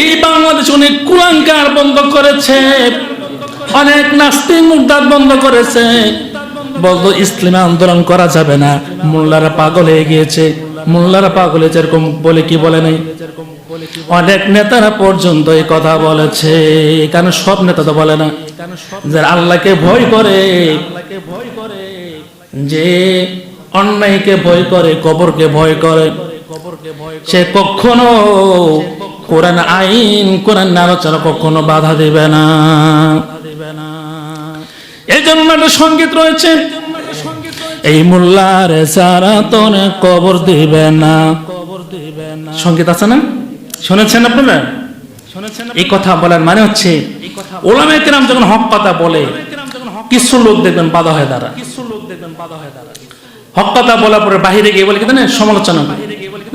এই বাংলাদেশ অনেক কুলাঙ্কার বন্ধ করেছে। অনেক বন্ধ করেছে। বলতো ইসলামে আন্দোলন করা যাবে না। মোল্লারা পাগল হয়ে গিয়েছে। মোল্লারা পাগল বলে কি বলে নাই? অনেক নেতারা পর্যন্ত এই কথা বলেছে। কারণ সব নেতা তো বলে না? আল্লাহকে ভয় করে, যে অন্যায়কে ভয় করে, কবরকে ভয় করে সে কখনো কোরআন আইন, কোরআন আলোচনা কখনো বাধা দিবে না। এই জন্য একটা সংগীত রয়েছে। এই মোল্লার সারা তোনে কবর দিবে না। সংগীত আছে না? শুনেছেন আপনারা? এই কথা বলার মানে হচ্ছে ওলামে কেরাম যখন হক কথা বলে, কিছু লোক দেখবেন বাধা হয় দ্বারা কিছু লোক দেখবেন বাধা হয় দ্বারা হক কথা বলার পরে বাহিরে গিয়ে বলে কিন্তু সমালোচনা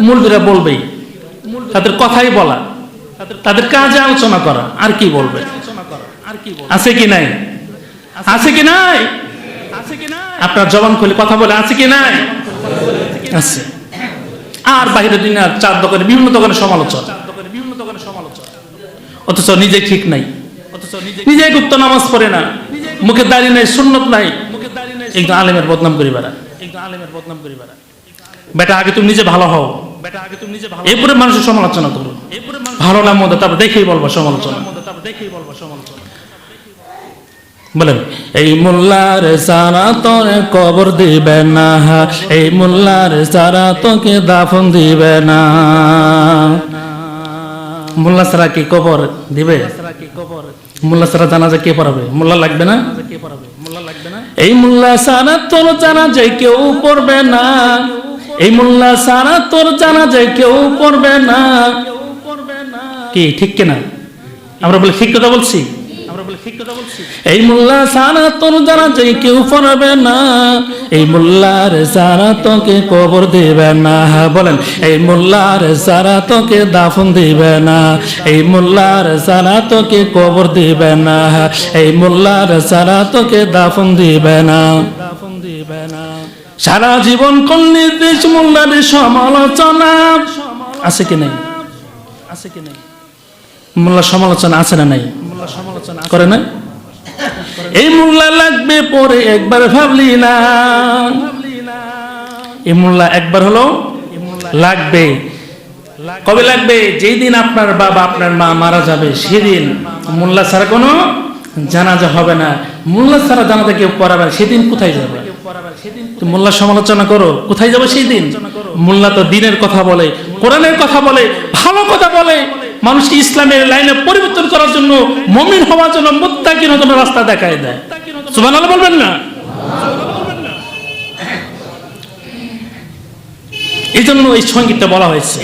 মূলবিরা বলবেই। তাদের কথাই বলা। তাদের কাজে আলোচনা করা। আর কি বলবে? আছে কি নাই? আছে কি নাই? আপনার জবান খুলে কথা বলে, আছে কি নাই? আছে। আর বাইরে দুনিয়ার চার দোকানে, বিভিন্ন দোকানে সমালোচনা অথচ নিজে ঠিক নাই। নিজে গুপ্ত নামাজ পড়ে না। মুখে দাড়ি নাই, সুন্নত নাই। একদম আলেমের বদনাম করি বেড়া একদম আলেমের বদনাম করি বেড়া বেটা, আগে তুমি নিজে ভালো হও। বেটা আগে তুমি নিজে ভালো এরপরে মানুষের সমালোচনা করো। ভালো না মতো তারপর দেখেই বলব সমালোচনা। দেখেই বলব সমালোচনা। বলেন এই মোল্লার সারা তোরে কবর দিবে না এই মোল্লার সারা তোকে দাফন দিবে না। মোল্লা সারা কি কবর দিবে? মোল্লা সারা জানা জানাজা কে পড়াবে? মোল্লা লাগবে না? এই মোল্লা সারা তোর জানা যায় কেউ পড়বে না। এই মোল্লা সারা তোর জানা যায় কেউ পড়বে না। কি, ঠিক কিনা? আমরা বলে, ঠিক কথা বলছি? এই মোল্লা সারা তোর জানা যায় কেউ পড়বে না। এই মোল্লার সারা তোকে কবর দিবে না। বলেন, এই মোল্লার সারা তোকে দাফন দিবে না। এই মোল্লার সারা তোকে কবর দিবে না। এই মোল্লার সারা তোকে দাফন দিবে না দাফন দিবে না। সারা জীবন কোন নির্দেশ মোল্লার সমালোচনা। আছে কি নাই? আছে কি নাই? মোল্লা সমালোচনা আছে না নাই? মোল্লা সমালোচনা করে না এই মোল্লা লাগবে পরে একবার ভাবলি না। এই মোল্লা একবার হলো লাগবে। কবে লাগবে? যেই দিন আপনার বাবা, আপনার মা মারা যাবে, সেদিন। মোল্লা ছাড়া কোনো জানাজা হবে না। মোল্লা ছাড়া জানাজা কেউ পড়াবে সেদিন কোথায় যাবে? মোল্লা সমালোচনা করো। কোথায় যাবে সেই দিন? মোল্লা তো দিনের কথা বলে কোরআনের কথা বলে ভালো কথা বলে। মানুষকে ইসলামের লাইনে পরিবর্তন করার জন্য মমিন হওয়ার জন্য মুত্তাকিন জন্য রাস্তা দেখায় দেয়। সুবহানাল্লাহ বলবেন না? এই জন্য এই সঙ্গীতটা বলা হয়েছে।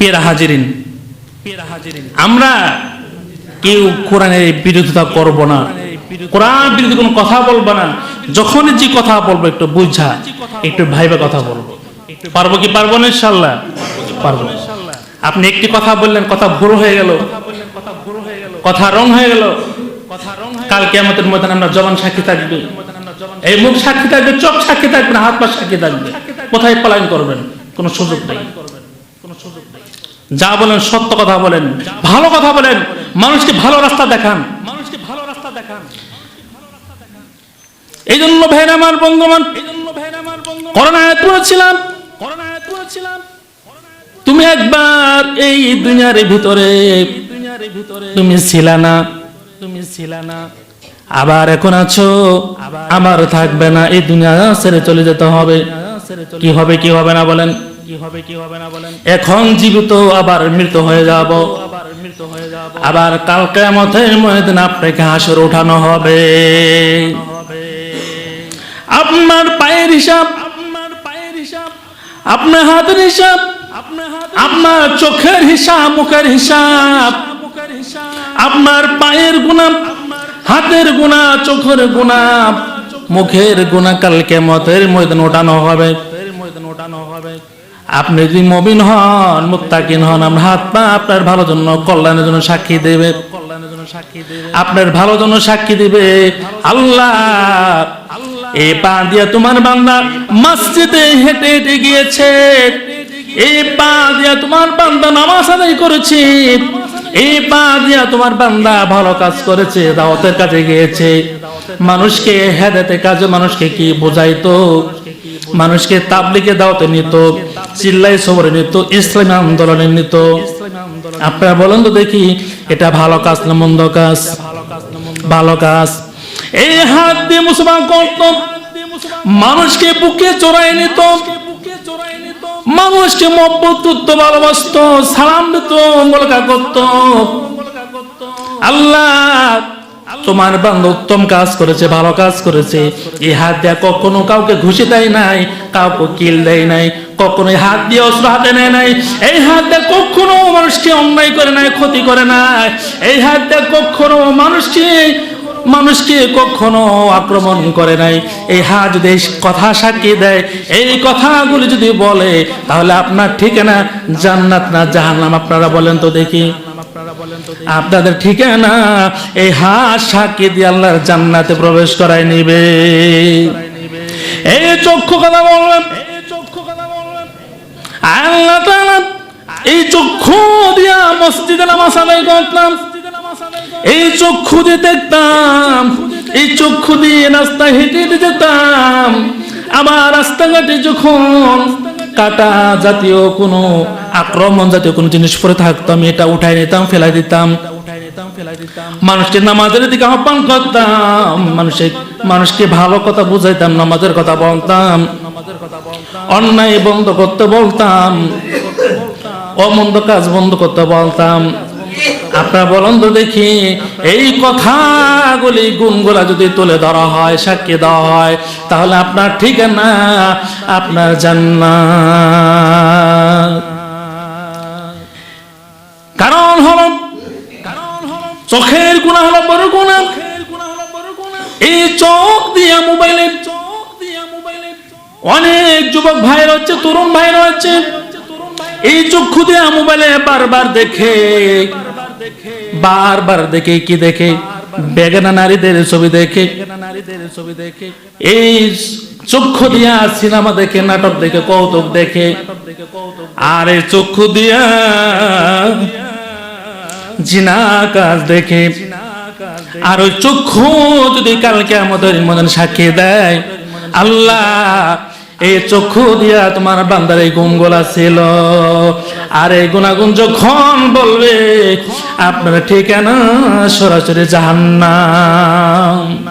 পেরা হাজিরিন। আমরা কেউ কোরআনের বিরোধিতা করব না। কোরআন বিরোধী কোনো কথা বলব না। যখনই যে কথা বলব, একটু বুঝা, একটু ভাইবে কথা বলব। পারব কি পারব না ইনশাল্লাহ পারব। আপনি একটি কথা বললেন, কথা ভুল হয়ে গেল। কথা রং হয়ে গেল। কালকে আমাদের মধ্যে আমরা জবান সাক্ষী থাকবে। এই মুখ সাক্ষী থাকবে, চোখ সাক্ষী থাকবে না, হাত পা সাক্ষী থাকবে। কোথায় পলায়ন করবেন? কোনো সুযোগ নেই। যা বলেন, সত্য কথা বলেন, ভালো কথা বলেন, মানুষকে ভালো রাস্তা দেখান। মানুষকে ভালো রাস্তা দেখান। এই জন্য আমার বঙ্গমান করোনা করোনা তুমি একবার এই দুনিয়ার ভিতরে, তুমি ছিল না, তুমি ছিল না। আবার এখন আছো আমার থাকবে না, এই দুনিয়া ছেড়ে চলে যেতে হবে। কি হবে কি হবে না বলেন কি হবে কি হবে না বলেন? এখন জীবিত, আবার মৃত হয়ে যাব। আবার মৃত হয়ে যাব। আবার কাল কিয়ামতের ময়দানে আপনাকে হাসর ওঠানো হবে। আপনার পায়ের হিসাব আপনার পায়ের হিসাব আপনার হাতের হিসাব আপনার চোখের হিসাব মুখের হিসাব। আপনার পায়ের গুণা হাতের গুণা চোখের গুণা মুখের গুণা কালকে মতের ময়দান ওঠানো হবে। আপনি যদি মবিন হন, মুত্তাকিন হন আমরা হাত পা আপনার ভালো জন্য কল্যাণের জন্য সাক্ষী দেবে। আপনার ভালো জন্য সাক্ষী দিবে। আল্লাহ, এই পা দিয়া তোমার বান্দা মসজিদে হেঁটে হেঁটে গিয়েছে। এই পা দিয়া তোমার বান্দা নামাজ আদায় করেছে। এই পা দিয়া তোমার বান্দা ভালো কাজ করেছে, দাওয়াতের কাজে গিয়েছে। মানুষকে হেদাতে কাজে মানুষকে কি বোঝাইতো? মানুষকে তাবলিকে দাওয়াতে নিত। চিল্লাই সবরে নিত, ইসলামী আন্দোলনে নিত। আপনারা বলেন তো দেখি, এটা ভালো কাজ না মন্দ কাজ? ভালো কাজ। এই হাত দিয়ে মুসলমান করত, মানুষকে বুকে চড়াই নিত, মানুষকে মব্বত ভালোবাসত, সালাম দিত মোলকা করত। আল্লাহ তোমার বান্ধব উত্তম কাজ করেছে, ভালো কাজ করেছে। এই হাত দিয়ে কখনো কাউকে ঘুষি দেয় নাই, কাউকে কিল দেয় নাই, কখনো হাত দিয়ে অস্ত্র হাতে নেয় নাই। এই হাত দিয়ে কখনো মানুষকে অন্যায় করে নাই, ক্ষতি করে নাই। এই হাত দিয়ে কখনো মানুষকে মানুষকে কখনো আক্রমণ করে নাই। এই হাত যদি কথা সাক্ষী দেয়, এই কথাগুলি যদি বলে, তাহলে আপনার ঠিকানা জান্নাত না জাহান্নাম। আপনারা বলেন তো দেখি। আপনাদের ঠিকানা এই হাত সাক্ষী দিয়ে আল্লাহর জান্নাতে প্রবেশ করাই নিবে। এই চক্ষু কথা বলবেন। আল্লাহ এই চক্ষু দিয়া মসজিদে নামাজ আদায় করতাম। এই চক্ষু দিয়ে দেখতাম। এই চক্ষু দিয়ে রাস্তা হেঁটে হেঁটে যেতাম। আবার রাস্তাঘাটে যখন কাটা জাতীয় কোনো আক্রমণ, জাতীয় কোনো জিনিস পরে থাকতো, আমি এটা উঠাই নিতাম, ফেলাই দিতাম। মানুষকে নামাজের দিকে আহ্বান করতাম মানুষের মানুষকে ভালো কথা বুঝাইতাম, নামাজের কথা বলতাম। অন্যায় বন্ধ করতে বলতাম, অমন্দ কাজ বন্ধ করতে বলতাম। আপনারা বলুন তো দেখি, এই কথাগুলি গুণগুলা যদি তুলে ধরা হয়, সাক্ষী দেওয়া হয়, তাহলে আপনার ঠিকানা আপনার জান্নাত। কারণ হল, চোখের গুণা হলো বড় গুণা এই চোখ দিয়া মোবাইলে অনেক যুবক ভাই রয়েছে, তরুণ ভাই রয়েছে। এই চক্ষু দিয়া মোবাইলে বারবার দেখে বারবার দেখে কি দেখে? বেগানা নারীদের ছবি দেখে। এই চক্ষু দিয়া সিনেমা দেখে, নাটক দেখে, কৌতুক দেখে। আর এই চক্ষু দিয়া জিনা কাজ দেখে। আর ওই চক্ষু যদি কালকে আমাদের মদন সাক্ষী দেয়, আল্লাহ এই চক্ষু দিয়া তোমার বান্দার এই গুণগুলা ছিল। আর এই গুণাগুণ যখন বলবে আপনার ঠিকানা সরাসরি জাহান্নাম।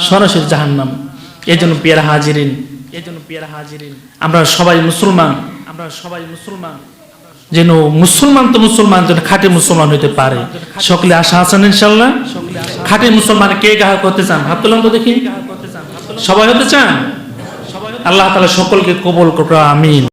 সরাসরি জাহান্নাম। এই জন্য পিয়ারা হাজিরিন। এই জন্য পিয়ারা হাজিরিন। আমরা সবাই মুসলমান। আমরা সবাই মুসলমান। যেন মুসলমান তো মুসলমান যেন খাঁটি মুসলমান হইতে পারে। সকলে আশা আছেন ইনশাল্লাহ? খাঁটি মুসলমান কে গাহক করতে চান? হাত তুলাম তো দেখি। সবাই হতে চান? আল্লাহ তালা সকলকে কবল করো আমিন।